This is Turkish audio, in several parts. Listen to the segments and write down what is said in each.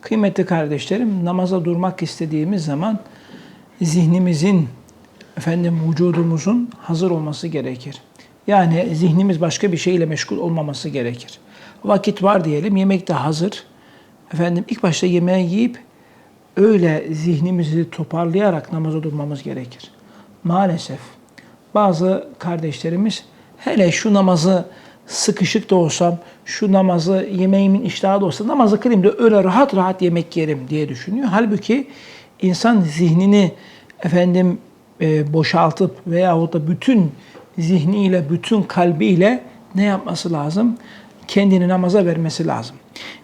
Kıymetli kardeşlerim, namaza durmak istediğimiz zaman zihnimizin, efendim vücudumuzun hazır olması gerekir. Yani zihnimiz başka bir şeyle meşgul olmaması gerekir. Vakit var diyelim, yemek de hazır. Efendim ilk başta yemeği yiyip öyle zihnimizi toparlayarak namaza durmamız gerekir. Maalesef bazı kardeşlerimiz hele şu namazı sıkışık da olsam, şu namazı yemeğimin iştahı da olsa namazı kılayım da öyle rahat rahat yemek yerim diye düşünüyor. Halbuki insan zihnini efendim e, boşaltıp veyahut da bütün zihniyle, bütün kalbiyle ne yapması lazım? Kendini namaza vermesi lazım.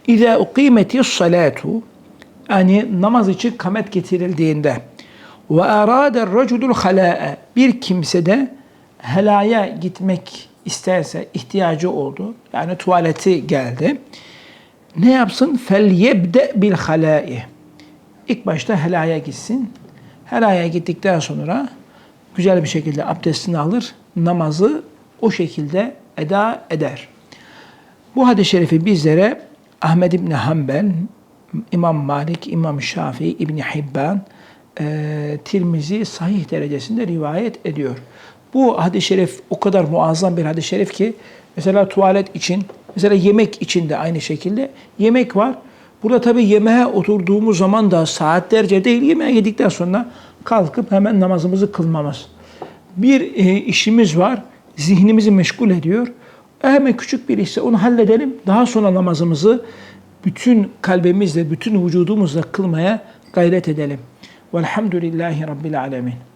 İza ukimeti salatu yani namaz için kamet getirildiğinde ve arada raculul halâe bir kimse de helaya gitmek isterse ihtiyacı oldu. Yani tuvaleti geldi. Ne yapsın? Fel yebde bil halâi. İlk başta helaya gitsin. Helaya gittikten sonra güzel bir şekilde abdestini alır. Namazı o şekilde eda eder. Bu hadis-i şerifi bizlere Ahmed İbni Hanbel, İmam Malik, İmam Şafii, İbni Hibban, e, Tirmizi sahih derecesinde rivayet ediyor. Bu hadis-i şerif o kadar muazzam bir hadis-i şerif ki mesela tuvalet için, mesela yemek için de aynı şekilde yemek var. Burada tabii yemeğe oturduğumuz zaman da saatlerce değil yemeğe yedikten sonra kalkıp hemen namazımızı kılmamız. Bir e, işimiz var, zihnimizi meşgul ediyor. Hemen küçük bir işse onu halledelim. Daha sonra namazımızı bütün kalbimizle, bütün vücudumuzla kılmaya gayret edelim. Velhamdülillahi Rabbil Alemin.